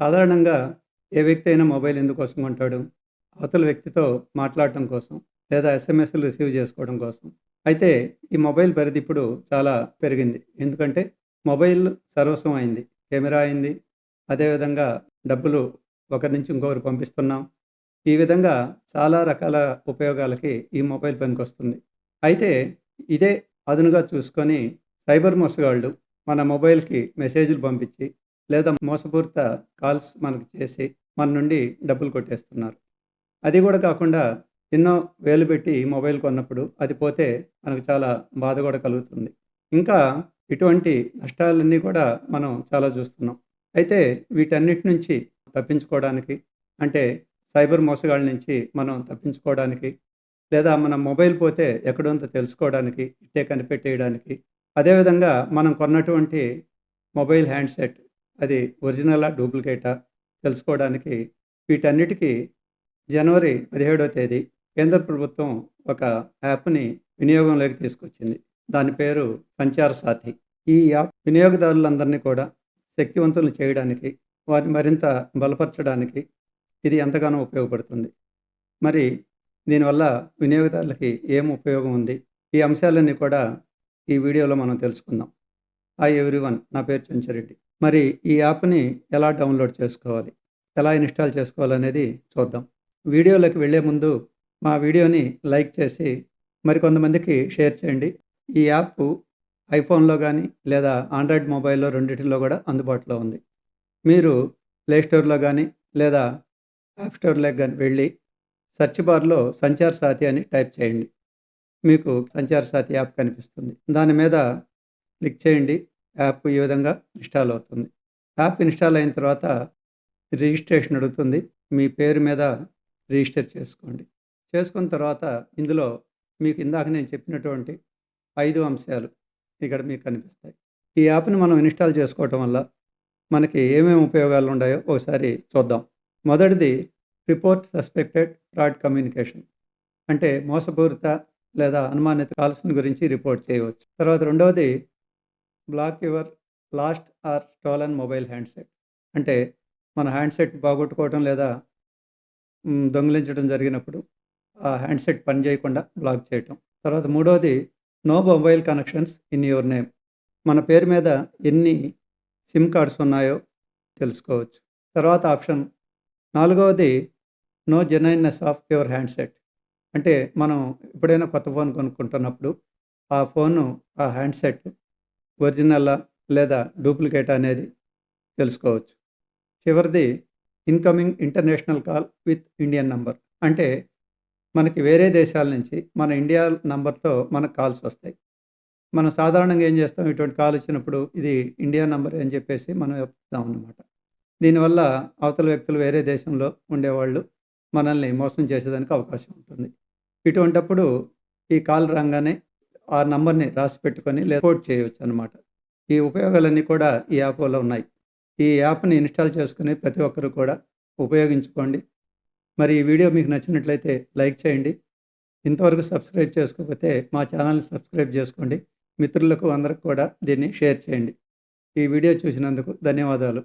సాధారణంగా ఏ వ్యక్తి అయినా మొబైల్ ఎందుకోసం కొంటాడు? అవతల వ్యక్తితో మాట్లాడటం కోసం, లేదా ఎస్ఎంఎస్‌లు రిసీవ్ చేసుకోవడం కోసం. అయితే ఈ మొబైల్ పరిధి ఇప్పుడు చాలా పెరిగింది. ఎందుకంటే మొబైల్ సర్వస్వం అయింది. కెమెరా అయింది. అదేవిధంగా డబ్బులు ఒకరి నుంచి ఇంకొకరికి పంపిస్తున్నాం. ఈ విధంగా చాలా రకాల ఉపయోగాలకి ఈ మొబైల్ పనికొస్తుంది. అయితే ఇదే అదునుగా చూసుకొని సైబర్ మోసగాళ్ళు మన మొబైల్‌కి మెసేజ్‌లు పంపించి, లేదా మోసపూరిత కాల్స్ మనకు చేసి, మన నుండి డబ్బులు కొట్టేస్తున్నారు. అది కూడా కాకుండా ఎన్నో వేలు పెట్టి మొబైల్ కొన్నప్పుడు అది పోతే మనకు చాలా బాధ కూడా కలుగుతుంది. ఇంకా ఇటువంటి నష్టాలన్నీ కూడా మనం చాలా చూస్తున్నాం. అయితే వీటన్నిటి నుంచి తప్పించుకోవడానికి అంటే సైబర్ మోసగాళ్ళ నుంచి మనం తప్పించుకోవడానికి, లేదా మన మొబైల్ పోతే ఎక్కడుందో తెలుసుకోవడానికి, ఇట్టే కనిపెట్టేయడానికి, అదేవిధంగా మనం కొన్నటువంటి మొబైల్ హ్యాండ్‌సెట్ అది ఒరిజినలా? డూప్లికేటా? తెలుసుకోవడానికి వీటన్నిటికీ జనవరి 17వ తేదీ కేంద్ర ప్రభుత్వం ఒక యాప్‌ని వినియోగంలోకి తీసుకొచ్చింది. దాని పేరు సంచార సాథి. ఈ యాప్ వినియోగదారులందరినీ కూడా శక్తివంతులు చేయడానికి, వారిని మరింత బలపరచడానికి ఇది ఎంతగానో ఉపయోగపడుతుంది. మరి దీనివల్ల వినియోగదారులకి ఏం ఉపయోగం ఉంది? ఈ అంశాలన్నీ కూడా ఈ వీడియోలో మనం తెలుసుకుందాం. హాయ్ ఎవ్రీవన్ నా పేరు చెంచురెడ్డి. మరి ఈ యాప్‌ని ఎలా డౌన్‌లోడ్ చేసుకోవాలి? ఎలా ఇన్‌స్టాల్ చేసుకోవాలనేది చూద్దాం. వీడియోలోకి వెళ్ళే ముందు మా వీడియోని లైక్ చేసి మరికొంతమందికి షేర్ చేయండి. ఈ యాప్ ఐఫోన్‌లో కానీ లేదా ఆండ్రాయిడ్ మొబైల్‌లో రెండిటిలో కూడా అందుబాటులో ఉంది. మీరు ప్లే స్టోర్‌లో కానీ లేదా యాప్ స్టోర్‌లోకి కానీ వెళ్ళి సెర్చ్ బార్‌లో సంచార్ సాతి అని టైప్ చేయండి. మీకు సంచార్ సాతి యాప్ కనిపిస్తుంది. దాని మీద క్లిక్ చేయండి. యాప్ ఈ విధంగా ఇన్‌స్టాల్ అవుతుంది. యాప్ ఇన్‌స్టాల్ అయిన తర్వాత రిజిస్ట్రేషన్ అడుగుతుంది. మీ పేరు మీద రిజిస్టర్ చేసుకోండి. చేసుకున్న తర్వాత ఇందులో మీకు ఇందాక నేను చెప్పినటువంటి ఐదు అంశాలు ఇక్కడ మీకు కనిపిస్తాయి. ఈ యాప్‌ని మనం ఇన్‌స్టాల్ చేసుకోవటం వల్ల మనకి ఏమేమి ఉపయోగాలు ఉన్నాయో ఒకసారి చూద్దాం. మొదటిది రిపోర్ట్ సస్పెక్టెడ్ ఫ్రాడ్ కమ్యూనికేషన్ అంటే మోసపూరిత లేదా అనుమానిత కాల్స్‌ని గురించి రిపోర్ట్ చేయవచ్చు. తర్వాత రెండవది block your lost or stolen mobile handset అంటే మన హ్యాండ్‌సెట్ బాగొట్టుకోవటం లేదా దొంగిలించడం జరిగినప్పుడు ఆ హ్యాండ్‌సెట్ పనిచేయకుండా బ్లాక్ చేయటం. తర్వాత మూడవది no mobile connections in your name మన పేరు మీద ఎన్ని సిమ్ కార్డ్స్ ఉన్నాయో తెలుసుకోవచ్చు. తర్వాత ఆప్షన్ నాలుగవది no genuineness of your handset అంటే మనం ఎప్పుడైనా కొత్త ఫోన్ కొనుక్కుంటున్నప్పుడు ఆ ఫోను ఆ హ్యాండ్‌సెట్ ఒరిజినల్ లేదా డూప్లికేట్ అనేది తెలుసుకోవచ్చు. చివరిది incoming international call with Indian number అంటే మనకి వేరే దేశాల నుంచి మన ఇండియా నంబర్‌తో మనకు కాల్స్ వస్తాయి. మనం సాధారణంగా ఏం చేస్తాం ఇటువంటి కాల్ వచ్చినప్పుడు ఇది ఇండియా నంబర్ అని చెప్పేసి మనం చెప్తాం అన్నమాట. దీనివల్ల అవతల వ్యక్తులు వేరే దేశంలో ఉండేవాళ్ళు మనల్ని మోసం చేసేదానికి అవకాశం ఉంటుంది. ఇటువంటప్పుడు ఈ కాల్ రాగానే ఆ నంబర్‌ని రాసి పెట్టుకొని రిపోర్ట్ అనమాట ఈ ఉపయోగాలన్నీ కూడా ఈ యాప్ వల్ల ఉన్నాయి. ఈ యాప్‌ని ఇన్‌స్టాల్ చేసుకుని ప్రతి ఒక్కరు కూడా ఉపయోగించుకోండి. మరి ఈ వీడియో మీకు నచ్చినట్లయితే లైక్ చేయండి. ఇంతవరకు సబ్స్క్రైబ్ చేసుకోకపోతే మా ఛానల్‌ని సబ్స్క్రైబ్ చేసుకోండి. మిత్రులకు అందరికి కూడా దీన్ని షేర్ చేయండి. ఈ వీడియో చూసినందుకు ధన్యవాదాలు.